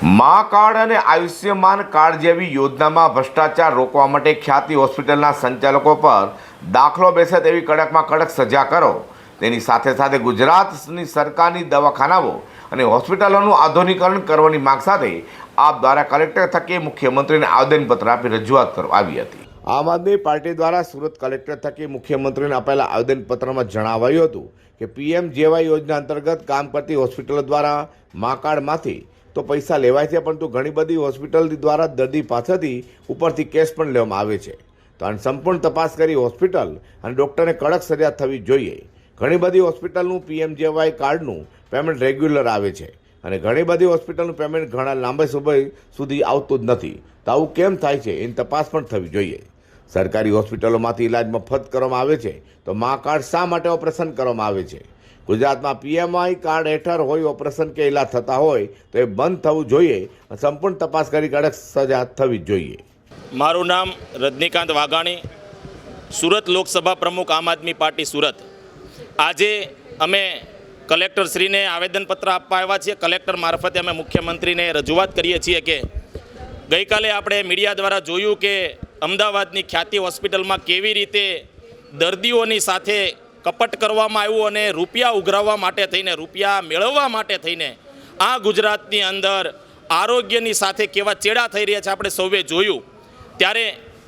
મા કાર્ડ અને આયુષ્યમાન કાર્ડ જેવી યોજનામાં ભ્રષ્ટાચાર રોકવા માટે ખ્યાતિ હોસ્પિટલના સંચાલકો પર દાખલો બેસે તેવી કડકમાં કડક સજા કરો. તેની સાથે સાથે ગુજરાતની સરકારની દવાખાનાઓ અને હોસ્પિટલોનું આધુનિકરણ કરવાની માંગ સાથે આપ દ્વારા કલેક્ટર થકી મુખ્યમંત્રીને આવેદનપત્ર આપી રજૂઆત કરવા આવી હતી. આમ આદમી પાર્ટી દ્વારા સુરત કલેક્ટર થકી મુખ્યમંત્રીને અપાયેલા આવેદનપત્રમાં જણાવાયું હતું કે પીએમ જેવાય યોજના અંતર્ગત કામ કરતી હોસ્પિટલો દ્વારા મા કાર્ડમાંથી તો પૈસા લેવાય છે, પરંતુ ઘણી બધી હોસ્પિટલ દ્વારા દર્દી પાસેથી ઉપરથી કેશ પણ લેવામાં આવે છે. તો આની સંપૂર્ણ તપાસ કરી હોસ્પિટલ અને ડૉક્ટરને કડક સજા થવી જોઈએ. ઘણી બધી હોસ્પિટલનું પીએમજેવાય કાર્ડનું પેમેન્ટ રેગ્યુલર આવે છે અને ઘણી બધી હોસ્પિટલનું પેમેન્ટ ઘણા લાંબા સમય સુધી આવતું જ નથી. તો આવું કેમ થાય છે, એની તપાસ પણ થવી જોઈએ. સરકારી હોસ્પિટલોમાંથી ઇલાજ મફત કરવામાં આવે છે, તો મા કાર્ડ શા માટે ઓપરેશન કરવામાં આવે છે? ગુજરાતમાં પીએમઆઈ કાર્ડ હેઠળ હોય, ઓપરેશન કે ઇલાજ થતા હોય, તો એ બંધ થવું જોઈએ. સંપૂર્ણ તપાસ કરી કડક સજા થવી જોઈએ. મારું નામ રજનીકાંત વાઘાણી. સુરત લોકસભા પ્રમુખ આમ આદમી પાર્ટી સુરત. આજે અમે કલેક્ટરશ્રીને આવેદનપત્ર આપવા આવ્યા છીએ. કલેક્ટર મારફતે અમે મુખ્યમંત્રીને રજૂઆત કરીએ છીએ કે ગઈકાલે આપણે મીડિયા દ્વારા જોયું કે અમદાવાદની ખ્યાતિ હોસ્પિટલમાં કેવી રીતે દર્દીઓની સાથે કપટ કરવામાં આવ્યું અને રૂપિયા ઉઘરાવવા માટે થઈને, રૂપિયા મેળવવા માટે થઈને આ ગુજરાતની અંદર આરોગ્યની સાથે કેવા ચેડા થઈ રહ્યા છે આપણે સૌએ જોયું. ત્યારે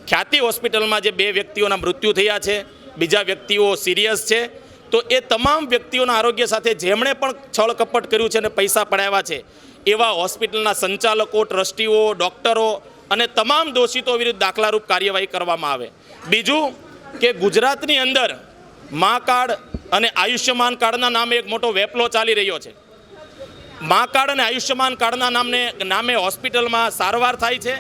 ખ્યાતિ હોસ્પિટલમાં જે બે વ્યક્તિઓના મૃત્યુ થયા છે, બીજા વ્યક્તિઓ સિરિયસ છે, તો એ તમામ વ્યક્તિઓના આરોગ્ય સાથે જેમણે પણ છળ કપટ કર્યું છે અને પૈસા પડાવ્યા છે, એવા હોસ્પિટલના સંચાલકો, ટ્રસ્ટીઓ, ડૉક્ટરો અને તમામ દોષિતો વિરુદ્ધ દાખલારૂપ કાર્યવાહી કરવામાં આવે. બીજું કે ગુજરાતની અંદર મા કાર્ડ અને આયુષ્યમાન કાર્ડના નામે એક મોટો વેપલો ચાલી રહ્યો છે. મા કાર્ડ અને આયુષ્યમાન કાર્ડના નામને નામે હોસ્પિટલમાં સારવાર થાય છે.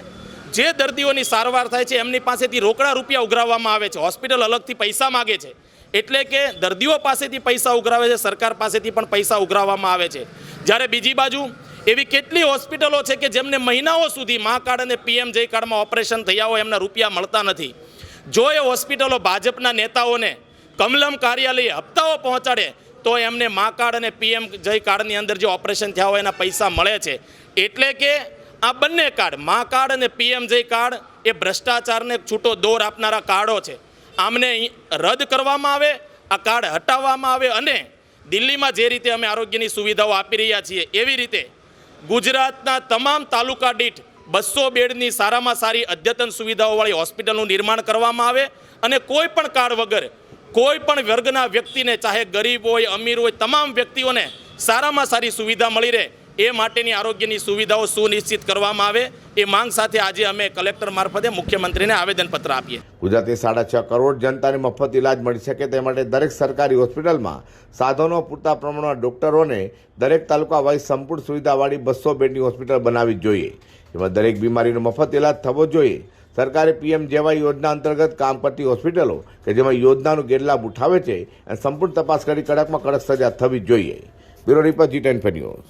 જે દર્દીઓની સારવાર થાય છે, એમની પાસેથી રોકડા રૂપિયા ઉઘરાવવામાં આવે છે. હોસ્પિટલ અલગથી પૈસા માગે છે. એટલે કે દર્દીઓ પાસેથી પૈસા ઉઘરાવે છે, સરકાર પાસેથી પણ પૈસા ઉઘરાવવામાં આવે છે. જ્યારે બીજી બાજુ એવી કેટલી હોસ્પિટલો છે કે જેમને મહિનાઓ સુધી મા કાર્ડ અને પીએમ જય કાર્ડમાં ઓપરેશન થયા હોય, એમના રૂપિયા મળતા નથી. જો એ હોસ્પિટલો ભાજપના નેતાઓને કમલમ કાર્યાલય હપ્તાઓ પહોંચાડે, તો એમને મા કાર્ડ અને પીએમ જય કાર્ડની અંદર જે ઓપરેશન થયા હોય એના પૈસા મળે છે. એટલે કે આ બંને કાર્ડ મા કાર્ડ અને પીએમ જય કાર્ડ એ ભ્રષ્ટાચારને છૂટો દોર આપનારા કાર્ડો છે. આમને રદ કરવામાં આવે, આ કાર્ડ હટાવવામાં આવે અને દિલ્હીમાં જે રીતે અમે આરોગ્યની સુવિધાઓ આપી રહ્યા છીએ, એવી રીતે ગુજરાતના તમામ તાલુકા દીઠ બસો બેડની સારામાં સારી અદ્યતન સુવિધાઓવાળી હોસ્પિટલનું નિર્માણ કરવામાં આવે અને કોઈ પણ કાર્ડ વગર કોઈ પણ વર્ગના વ્યક્તિને, ચાહે ગરીબ હોય, અમીર હોય, તમામ વ્યક્તિઓને સારામાં સારી સુવિધા મળી રહે, એ માટેની આરોગ્યની સુવિધાઓ સુનિશ્ચિત કરવામાં આવે. એ માંગ સાથે આજે અમે કલેક્ટર મારફતે મુખ્યમંત્રીને આવેદનપત્ર આપીએ. ગુજરાતની સાડા છ કરોડ જનતાને મફત ઇલાજ મળી શકે તે માટે દરેક સરકારી હોસ્પિટલમાં સાધનો પૂરતા પ્રમાણમાં ડોક્ટરોને દરેક તાલુકા વાઇઝ સંપૂર્ણ સુવિધાવાળી બસો બેડની હોસ્પિટલ બનાવવી જોઈએ. એમાં દરેક બીમારીનો મફત ઇલાજ થવો જોઈએ. સરકારે પીએમ જેવા યોજના અંતર્ગત કામ કરતી હોસ્પિટલો કે જેમાં યોજનાનો ગેરલાભ ઉઠાવે છે અને સંપૂર્ણ તપાસ કરી કડકમાં કડક સજા થવી જોઈએ. Bureau report G ten news.